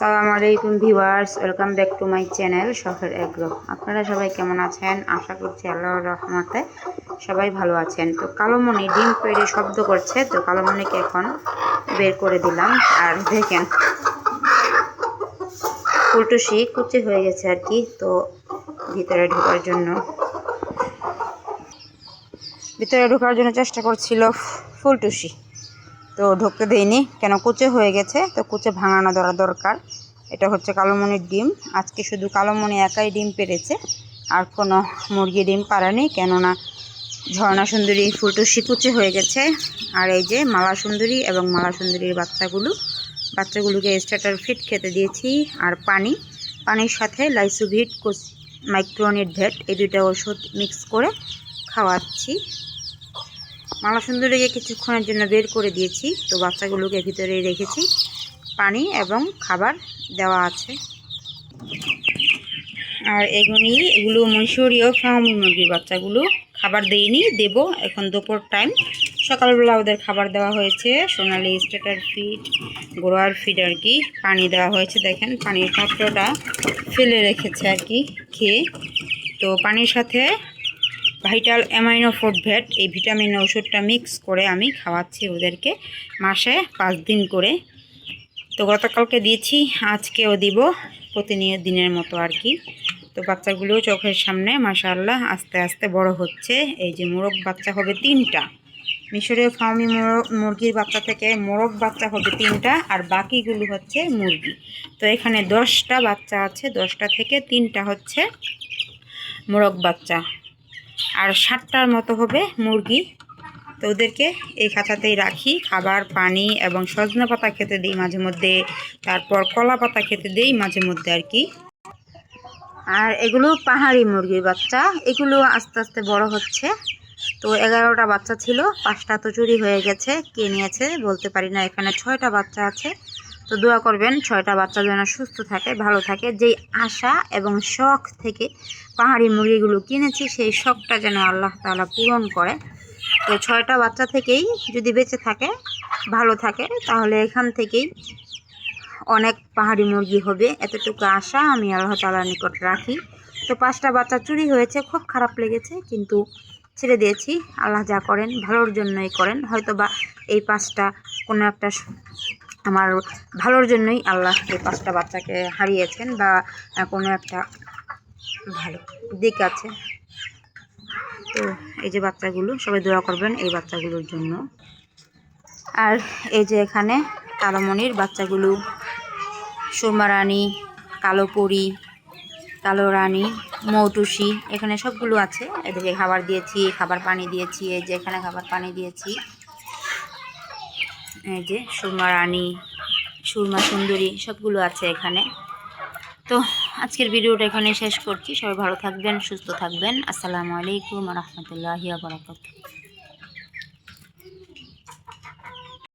আসসালামু আলাইকুম viewers welcome back to my channel শখের এগ্রো আপনারা সবাই কেমন আছেন? আশা করছি আল্লাহর রহমতে সবাই ভালো আছেন। তো কালোমণি ডিম পেড়ে শব্দ করছে, তো কালোমণিকে এখন বের করে দিলাম। আর দেখেন ফুলটুসি কুচি হয়ে গেছে আর কি, তো ভিতরে ঢোকার জন্য। ভিতরে ঢোকার জন্য চেষ্টা করছিল ফুলটুসি। তো ঢুকতে দেয়নি কেন? কুচে হয়ে গেছে, তো কুচে ভাঙানো ধরা দরকার। এটা হচ্ছে কালোমণির ডিম। আজকে শুধু কালোমণি একাই ডিম পেরেছে, আর কোনো মুরগি ডিম পারেনি কেননা ঝর্ণা সুন্দরী ফুলটুসি কুচে হয়ে গেছে। আর এই যে মালা সুন্দরী এবং মালা সুন্দরীর বাচ্চাগুলো, বাচ্চাগুলোকে স্টার্টার ফিট খেতে দিয়েছি। আর পানি, পানির সাথে লাইসোভিট, কোস মাইক্রোনিট ভেট, এই দুইটা ওষুধ মিক্স করে খাওয়াচ্ছি। মালা সুন্দরীকে কিছুক্ষণের জন্য বের করে দিয়েছি। তো বাচ্চাগুলোকে ভিতরে রেখেছি। পানি এবং খাবার দেওয়া আছে। আর এগুলি, এগুলো মৈশরীয় ফার্মি মুরগির বাচ্চাগুলো। খাবার দেইনি, দেব। এখন দুপুর টাইম সকালবেলা ওদের খাবার দেওয়া হয়েছে। Sonali starter feed grower feed আর কি। পানি দেওয়া হয়েছে, দেখেন। পানির পাত্রটা ফেলে রেখেছে আর কি, খেয়ে। তো পানির সাথে ভাইটাল অ্যামাইনো ফুড ভ্যাট এই ভিটামিন ওষুধটা মিক্স করে আমি খাওয়াচ্ছি ওদেরকে মাসে পাঁচ দিন করে। তো গতকালকে দিয়েছি, আজকেও দিব, প্রতিনিয়ত দিনের মতো আর কি। তো বাচ্চাগুলো চোখের সামনে, মাশাআল্লাহ, আস্তে আস্তে বড় হচ্ছে। এই যে মোরগ বাচ্চা হবে তিনটা। মিশরীয় ফার্মি মোরগ, মুরগির বাচ্চা থেকে মোরগ বাচ্চা হবে তিনটা আর বাকিগুলো হচ্ছে মুরগি। তো এখানে দশটা বাচ্চা আছে, দশটা থেকে তিনটা হচ্ছে মোরগ বাচ্চা। আর ষাটটার মতো হবে মুরগি। তো ওদেরকে এই খাঁচাতেই রাখি। খাবার, পানি এবং সজনা পাতা খেতে দিই মাঝে মধ্যে। তারপর কলা পাতা খেতে দিই মাঝে মধ্যে আর কি। আর এগুলো পাহাড়ি মুরগির বাচ্চা। এগুলো আস্তে আস্তে বড় হচ্ছে। তো এগারোটা বাচ্চা ছিল। পাঁচটা তো চুরি হয়ে গেছে, কে নিয়েছে বলতে পারি না। এখানে ছয়টা বাচ্চা আছে। তো দোয়া করবেন ছয়টা বাচ্চা যেন সুস্থ থাকে, ভালো থাকে। যেই আশা এবং শখ থেকে পাহাড়ি মুরগিগুলো কিনেছি, সেই শখটা যেন আল্লাহ তাআলা পূরণ করে। তো ছয়টা বাচ্চা থেকেই যদি বেঁচে থাকে, ভালো থাকে, তাহলে এখান থেকেই অনেক পাহাড়ি মুরগি হবে। এতটুকু আশা আমি আল্লাহ তালার নিকট রাখি। তো পাঁচটা বাচ্চা চুরি হয়েছে, খুব খারাপ লেগেছে, কিন্তু ছেড়ে দিয়েছি। আল্লাহ যা করেন, ভালোর জন্যই করেন। হয়তো বা এই পাঁচটা কোনো একটা আমার ভালোর জন্যই আল্লাহ এই পাঁচটা বাচ্চাকে হারিয়েছেন বা কোনো একটা ভালো দিক আছে। তো এই যে বাচ্চাগুলো, সবাই দোয়া করবেন এই বাচ্চাগুলোর জন্য। আর এই যে এখানে কালোমণির বাচ্চাগুলো সুরমা রানী কালো পরি কালো রানী মৌটুসি, এখানে সবগুলো আছে। এদেরকে খাবার দিয়েছি, খাবার পানি দিয়েছি, এই যে এখানে খাবার পানি দিয়েছি। এই যে সুরমা রানী, সুরমা সুন্দরী সবগুলো আছে এখানে। তো আজকের ভিডিওটা এখানে শেষ করছি। সবাই ভালো থাকবেন, সুস্থ থাকবেন। আসসালামু আলাইকুম রহমতুল্লাহ বারাকাতুহু।